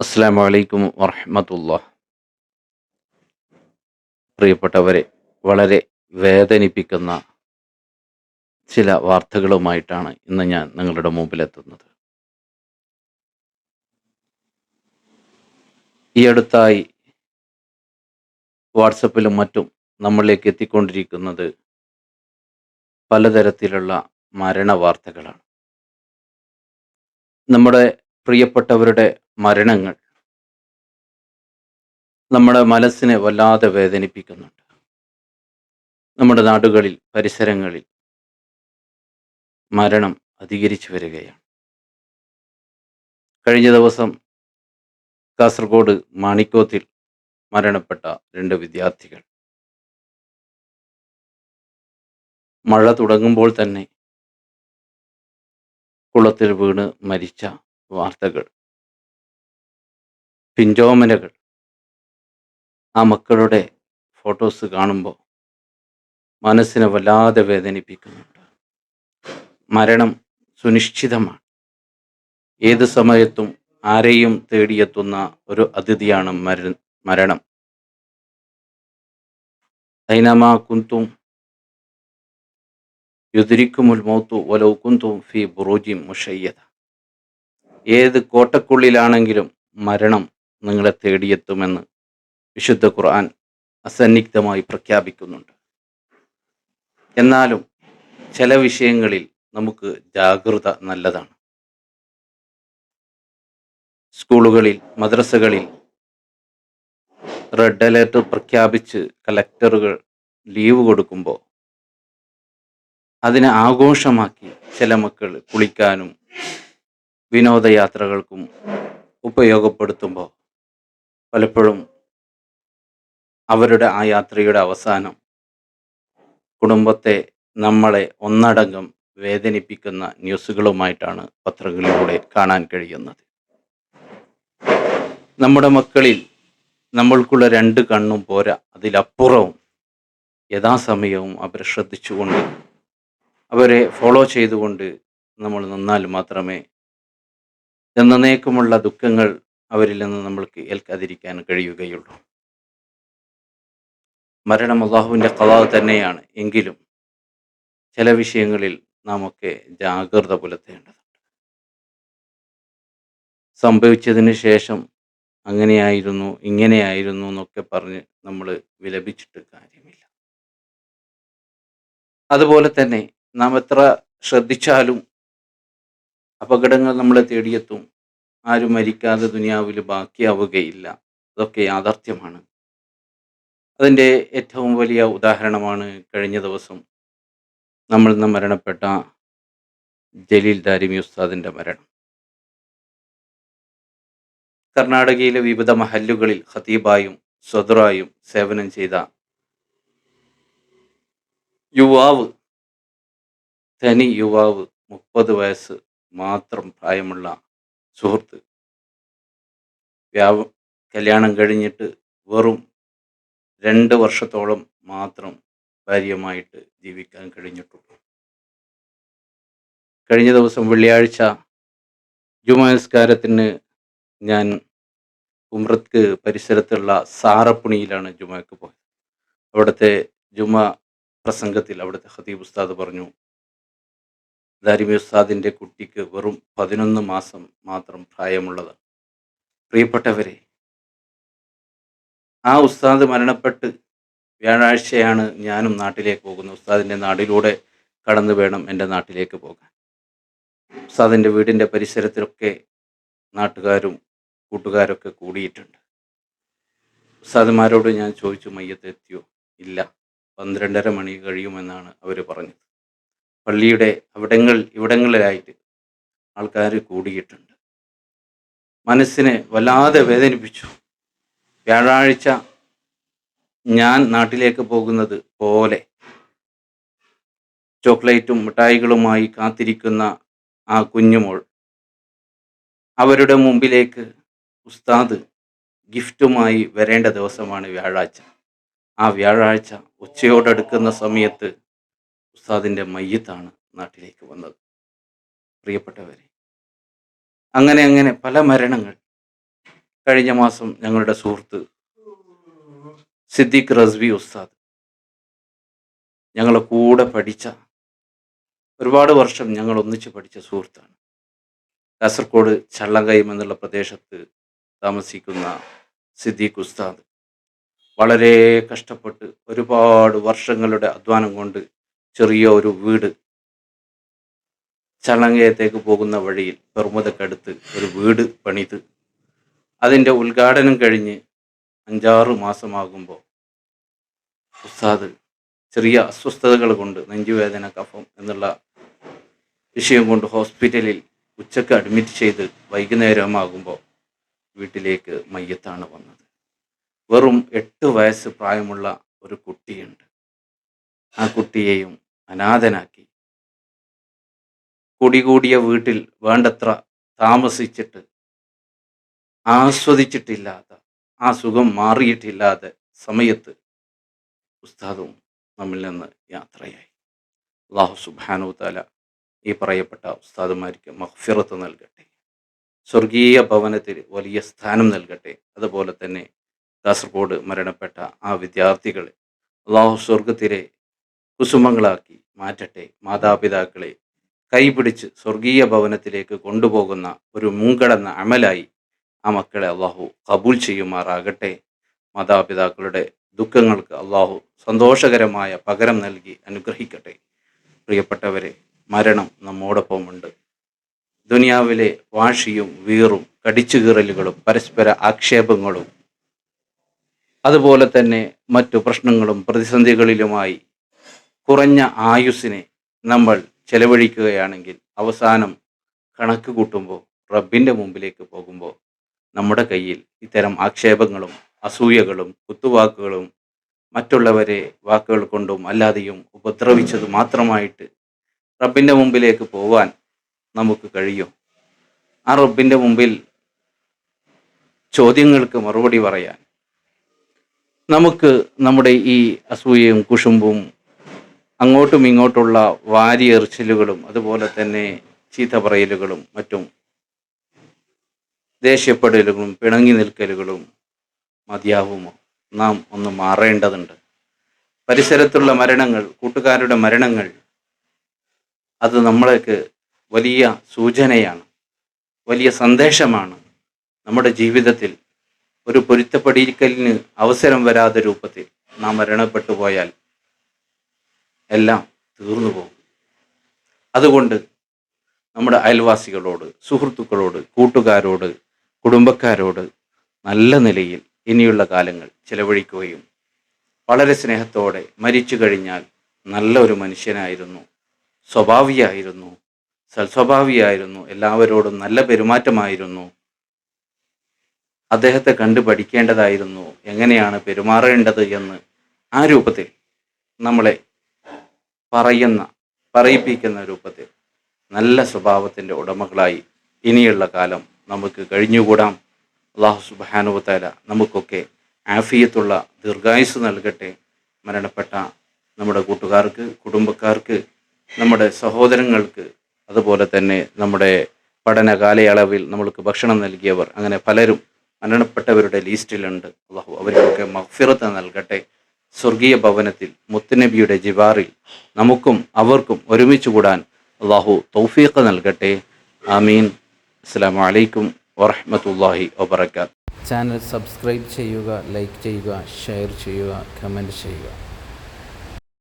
അസ്സാം വലൈക്കും വറഹമത്തുള്ള പ്രിയപ്പെട്ടവരെ വളരെ വേദനിപ്പിക്കുന്ന ചില വാർത്തകളുമായിട്ടാണ് ഇന്ന് ഞാൻ നിങ്ങളുടെ മുമ്പിലെത്തുന്നത്. ഈ അടുത്തായി വാട്സപ്പിലും മറ്റും നമ്മളിലേക്ക് എത്തിക്കൊണ്ടിരിക്കുന്നത് പലതരത്തിലുള്ള മരണ വാർത്തകളാണ് നമ്മുടെ പ്രിയപ്പെട്ടവരുടെ മരണങ്ങൾ നമ്മുടെ മനസ്സിനെ വല്ലാതെ വേദനിപ്പിക്കുന്നുണ്ട്. നമ്മുടെ നാടുകളിൽ പരിസരങ്ങളിൽ മരണം അധികരിച്ചു വരികയാണ്. കഴിഞ്ഞ ദിവസം കാസർഗോഡ് മാണിക്കോത്തിൽ മരണപ്പെട്ട രണ്ട് വിദ്യാർത്ഥികൾ. മഴ തുടങ്ങുമ്പോൾ തന്നെ കുളത്തിൽ വീണ് മരിച്ച വാർത്തകൾ പിഞ്ചോമനകൾ ആ മക്കളുടെ ഫോട്ടോസ് കാണുമ്പോൾ മനസ്സിനെ വല്ലാതെ വേദനിപ്പിക്കുന്നുണ്ട്. മരണം സുനിശ്ചിതമാണ്. ഏത് സമയത്തും ആരെയും തേടിയെത്തുന്ന ഒരു അതിഥിയാണ് മര മരണം. ഐനമാ കുന്തും യുദ്രിക്കുമുൽ മൗത്തു വലൗ കുന്തും ഫി ബുറൂജിം മുഷയ്യത ഏത് കോട്ടക്കുള്ളിലാണെങ്കിലും മരണം നിങ്ങളെ തേടിയെത്തുമെന്ന് വിശുദ്ധ ഖുർആൻ അസന്നിഗ്ധമായി പ്രഖ്യാപിക്കുന്നുണ്ട്. എന്നാലും ചില വിഷയങ്ങളിൽ നമുക്ക് ജാഗ്രത നല്ലതാണ്. സ്കൂളുകളിൽ മദ്രസകളിൽ റെഡ് അലേർട്ട് പ്രഖ്യാപിച്ച് കലക്ടറുകൾ ലീവ് കൊടുക്കുമ്പോൾ അതിനെ ആഘോഷമാക്കി ചില മക്കൾ കുളിക്കാനും വിനോദയാത്രകൾക്കും ഉപയോഗപ്പെടുത്തുമ്പോൾ പലപ്പോഴും അവരുടെ ആ യാത്രയുടെ അവസാനം കുടുംബത്തെ നമ്മളെ ഒന്നടങ്കം വേദനിപ്പിക്കുന്ന ന്യൂസുകളുമായിട്ടാണ് പത്രങ്ങളിലൂടെ കാണാൻ കഴിയുന്നത്. നമ്മുടെ മക്കളിൽ നമ്മൾക്കുള്ള രണ്ട് കണ്ണും പോരാ. അതിലപ്പുറവും യഥാസമയവും അവരെ ശ്രദ്ധിച്ചുകൊണ്ട് അവരെ ഫോളോ ചെയ്തുകൊണ്ട് നമ്മൾ നിന്നാൽ മാത്രമേ എന്നേക്കുമുള്ള ദുഃഖങ്ങൾ അവരിൽ നിന്ന് നമ്മൾക്ക് ഏൽക്കാതിരിക്കാൻ കഴിയുകയുള്ളൂ. മരണം അള്ളാഹുവിന്റെ കലാവ് തന്നെയാണ്. എങ്കിലും ചില വിഷയങ്ങളിൽ നാമൊക്കെ ജാഗ്രത പുലർത്തേണ്ടതുണ്ട്. സംഭവിച്ചതിന് ശേഷം അങ്ങനെയായിരുന്നു ഇങ്ങനെയായിരുന്നു എന്നൊക്കെ പറഞ്ഞ് നമ്മൾ വിലപിച്ചിട്ട് കാര്യമില്ല. അതുപോലെ തന്നെ നാം എത്ര ശ്രദ്ധിച്ചാലും അപകടങ്ങൾ നമ്മളെ തേടിയെത്തും. ആരും മരിക്കാതെ ദുനിയാവിൽ ബാക്കിയാവുകയില്ല. അതൊക്കെ യാഥാർത്ഥ്യമാണ്. അതിന്റെ ഏറ്റവും വലിയ ഉദാഹരണമാണ് കഴിഞ്ഞ ദിവസം നമ്മൾ നിന്ന് മരണപ്പെട്ട ജലീൽ ദാരിമി ഉസ്താദിന്റെ മരണം. കർണാടകയിലെ വിവിധ മഹല്ലുകളിൽ ഖതീബായും സ്വദറായും സേവനം ചെയ്ത യുവാവ് തനി യുവാവ് മുപ്പത് വയസ്സ് മാത്രം പ്രായമുള്ള സുഹൃത്ത്. വ്യാപ കല്യാണം കഴിഞ്ഞിട്ട് വെറും രണ്ട് വർഷത്തോളം മാത്രം ഭാര്യയുമായിട്ട് ജീവിക്കാൻ കഴിഞ്ഞിട്ടുള്ളൂ. കഴിഞ്ഞ ദിവസം വെള്ളിയാഴ്ച ജുമാസ്കാരത്തിന് ഞാൻ ഉമ്രത്ത് പരിസരത്തുള്ള സാറപ്പുണിയിലാണ് ജുമയ്ക്ക് പോയത്. അവിടുത്തെ ജുമ പ്രസംഗത്തിൽ അവിടുത്തെ ഹദീബ് ഉസ്താദ് പറഞ്ഞു ദാരിമി ഉസ്താദിന്റെ കുട്ടിക്ക് വെറും പതിനൊന്ന് മാസം മാത്രം പ്രായമുള്ളതാണ് പ്രിയപ്പെട്ടവരെ ആ ഉസ്താദ് മരണപ്പെട്ട് വ്യാഴാഴ്ചയാണ് ഞാനും നാട്ടിലേക്ക് പോകുന്നത്. ഉസ്താദിന്റെ നാടിലൂടെ കടന്നു വേണം എന്റെ നാട്ടിലേക്ക് പോകാൻ. ഉസ്താദിന്റെ വീടിന്റെ പരിസരത്തിലൊക്കെ നാട്ടുകാരും കൂട്ടുകാരൊക്കെ കൂടിയിട്ടുണ്ട്. ഉസ്താദുമാരോട് ഞാൻ ചോദിച്ചു മയ്യത്ത് എത്തിയോ? ഇല്ല. പന്ത്രണ്ടര മണി കഴിയുമെന്നാണ് അവർ പറഞ്ഞത്. പള്ളിയുടെ അവിടങ്ങൾ ഇവിടങ്ങളിലായിട്ട് ആൾക്കാർ കൂടിയിട്ടുണ്ട്. മനസ്സിനെ വല്ലാതെ വേദനിപ്പിച്ചു. വ്യാഴാഴ്ച ഞാൻ നാട്ടിലേക്ക് പോകുന്നത് പോലെ ചോക്ലേറ്റും മിഠായികളുമായി കാത്തിരിക്കുന്ന ആ കുഞ്ഞുമോൾ അവരുടെ മുമ്പിലേക്ക് ഉസ്താദ് ഗിഫ്റ്റുമായി വരേണ്ട ദിവസമാണ് വ്യാഴാഴ്ച. ആ വ്യാഴാഴ്ച ഉച്ചയോടടുക്കുന്ന സമയത്ത് ഉസ്താദിന്റെ മയ്യത്താണ് നാട്ടിലേക്ക് വന്നത്. പ്രിയപ്പെട്ടവരെ അങ്ങനെ അങ്ങനെ പല മരണങ്ങൾ കഴിഞ്ഞ മാസം ഞങ്ങളുടെ സുഹൃത്ത് സിദ്ദിഖ് റസ്വി ഉസ്താദ് ഞങ്ങളെ കൂടെ പഠിച്ച ഒരുപാട് വർഷം ഞങ്ങൾ ഒന്നിച്ച് പഠിച്ച സുഹൃത്താണ്. കാസർഗോഡ് ചള്ളങ്കയം എന്നുള്ള പ്രദേശത്ത് താമസിക്കുന്ന സിദ്ദിഖ് ഉസ്താദ് വളരെ കഷ്ടപ്പെട്ട് ഒരുപാട് വർഷങ്ങളുടെ അധ്വാനം കൊണ്ട് ചെറിയ ഒരു വീട്. ചള്ളങ്കയത്തേക്ക് പോകുന്ന വഴിയിൽ പെർമുദക്കടുത്ത് ഒരു വീട് പണിത്. അതിന്റെ ഉദ്ഘാടനം കഴിഞ്ഞ് അഞ്ചാറ് മാസമാകുമ്പോൾ ഉസ്താദ് ചെറിയ അസ്വസ്ഥതകൾ കൊണ്ട് നെഞ്ചുവേദന കഫം എന്നുള്ള വിഷയം കൊണ്ട് ഹോസ്പിറ്റലിൽ ഉച്ചയ്ക്ക് അഡ്മിറ്റ് ചെയ്ത് വൈകുന്നേരമാകുമ്പോൾ വീട്ടിലേക്ക് മയ്യത്താണ് വന്നത്. വെറും എട്ട് വയസ്സ് പ്രായമുള്ള ഒരു കുട്ടിയുണ്ട്. ആ കുട്ടിയെയും അനാഥനാക്കി. കുടികൂടിയ വീട്ടിൽ വേണ്ടത്ര താമസിച്ചിട്ട് ആസ്വദിച്ചിട്ടില്ലാത്ത ആ സുഖം മാറിയിട്ടില്ലാതെ സമയത്ത് ഉസ്താദും നമ്മിൽ നിന്ന് യാത്രയായി. അള്ളാഹു സുബാനു താല ഈ പറയപ്പെട്ട ഉസ്താദുമാർക്ക് മഹ്ഫിറത്ത് നൽകട്ടെ. സ്വർഗീയ ഭവനത്തിൽ വലിയ സ്ഥാനം നൽകട്ടെ. അതുപോലെ തന്നെ കാസർഗോഡ് മരണപ്പെട്ട ആ വിദ്യാർത്ഥികളെ അള്ളാഹു സ്വർഗത്തിലെ കുസുമങ്ങളാക്കി മാറ്റട്ടെ. മാതാപിതാക്കളെ കൈപിടിച്ച് സ്വർഗീയ ഭവനത്തിലേക്ക് കൊണ്ടുപോകുന്ന ഒരു മുൻകടന്ന അമലായി ആ മക്കളെ അള്ളാഹു കബൂൽ ചെയ്യുമാറാകട്ടെ. മാതാപിതാക്കളുടെ ദുഃഖങ്ങൾക്ക് അള്ളാഹു സന്തോഷകരമായ പകരം നൽകി അനുഗ്രഹിക്കട്ടെ. പ്രിയപ്പെട്ടവരെ മരണം നമ്മോടൊപ്പമുണ്ട്. ദുനിയാവിലെ വാശിയും വീറും കടിച്ചുകീറലുകളും പരസ്പര ആക്ഷേപങ്ങളും അതുപോലെ തന്നെ മറ്റു പ്രശ്നങ്ങളും പ്രതിസന്ധികളിലുമായി കുറഞ്ഞ ആയുസ്സിനെ നമ്മൾ ചെലവഴിക്കുകയാണെങ്കിൽ അവസാനം കണക്ക് കൂട്ടുമ്പോൾ റബ്ബിന്റെ മുമ്പിലേക്ക് പോകുമ്പോൾ നമ്മുടെ കയ്യിൽ ഇത്തരം ആക്ഷേപങ്ങളും അസൂയകളും കുത്തുവാക്കുകളും മറ്റുള്ളവരെ വാക്കുകൾ കൊണ്ടും അല്ലാതെയും ഉപദ്രവിച്ചത് മാത്രമായിട്ട് റബ്ബിന്റെ മുമ്പിലേക്ക് പോവാൻ നമുക്ക് കഴിയും. ആ റബ്ബിന്റെ മുമ്പിൽ ചോദ്യങ്ങൾക്ക് മറുപടി പറയാൻ നമുക്ക് നമ്മുടെ ഈ അസൂയയും കുശുമ്പും അങ്ങോട്ടും ഇങ്ങോട്ടുള്ള വാരിയെറിച്ചിലുകളും അതുപോലെ തന്നെ ചീത്ത പറയലുകളും മറ്റും ദേഷ്യപ്പെടലുകളും പിണങ്ങി നിൽക്കലുകളും മതിയാവുമോ നാം ഒന്ന് മാറേണ്ടതുണ്ട്. പരിസരത്തുള്ള മരണങ്ങൾ കൂട്ടുകാരുടെ മരണങ്ങൾ അത് നമ്മൾക്ക് വലിയ സൂചനയാണ് വലിയ സന്ദേശമാണ്. നമ്മുടെ ജീവിതത്തിൽ ഒരു പൊരുത്തപ്പെടിക്കലിന് അവസരം വരാത്ത രൂപത്തിൽ നാം മരണപ്പെട്ടു പോയാൽ എല്ലാം തീർന്നു പോകും. അതുകൊണ്ട് നമ്മുടെ അയൽവാസികളോട് സുഹൃത്തുക്കളോട് കൂട്ടുകാരോട് കുടുംബക്കാരോട് നല്ല നിലയിൽ ഇനിയുള്ള കാലങ്ങൾ ചിലവഴിക്കുകയും വളരെ സ്നേഹത്തോടെ മരിച്ചു കഴിഞ്ഞാൽ നല്ല ഒരു മനുഷ്യനായിരുന്നു സ്വഭാവിയായിരുന്നു സൽസ്വഭാവിയായിരുന്നു എല്ലാവരോടും നല്ല പെരുമാറ്റമായിരുന്നു. അദ്ദേഹത്തെ കണ്ടു പഠിക്കേണ്ടതായിരുന്നു എങ്ങനെയാണ് പെരുമാറേണ്ടത് എന്ന് ആ രൂപത്തിൽ നമ്മളെ പറയുന്ന പറയിപ്പിക്കുന്ന രൂപത്തിൽ നല്ല സ്വഭാവത്തിന്റെ ഉടമകളായി ഇനിയുള്ള കാലം നമുക്ക് കഴിഞ്ഞുകൂടാം. അള്ളാഹു സുബാനുവത്താല നമുക്കൊക്കെ ആഫിയത്തുള്ള ദീർഘായുസ് നൽകട്ടെ. മരണപ്പെട്ട നമ്മുടെ കൂട്ടുകാർക്ക് കുടുംബക്കാർക്ക് നമ്മുടെ സഹോദരങ്ങൾക്ക് അതുപോലെ തന്നെ നമ്മുടെ പഠന കാലയളവിൽ നമ്മൾക്ക് ഭക്ഷണം നൽകിയവർ അങ്ങനെ പലരും മരണപ്പെട്ടവരുടെ ലിസ്റ്റിലുണ്ട് അള്ളാഹു അവർക്കൊക്കെ മഹ്ഫിറത്ത് നൽകട്ടെ. സ്വർഗീയ ഭവനത്തിൽ മുത്തുനബിയുടെ ജിവാറിൽ നമുക്കും അവർക്കും ഒരുമിച്ച് കൂടാൻ അള്ളാഹു തൗഫീഖ് നൽകട്ടെ. ആമീൻ. അസ്സാം വലൈക്കും വറഹമത്തല്ലാഹി വബർക്കാത്ത് ചാനൽ സബ്സ്ക്രൈബ് ചെയ്യുക ലൈക്ക് ചെയ്യുക ഷെയർ ചെയ്യുക കമന്റ് ചെയ്യുക.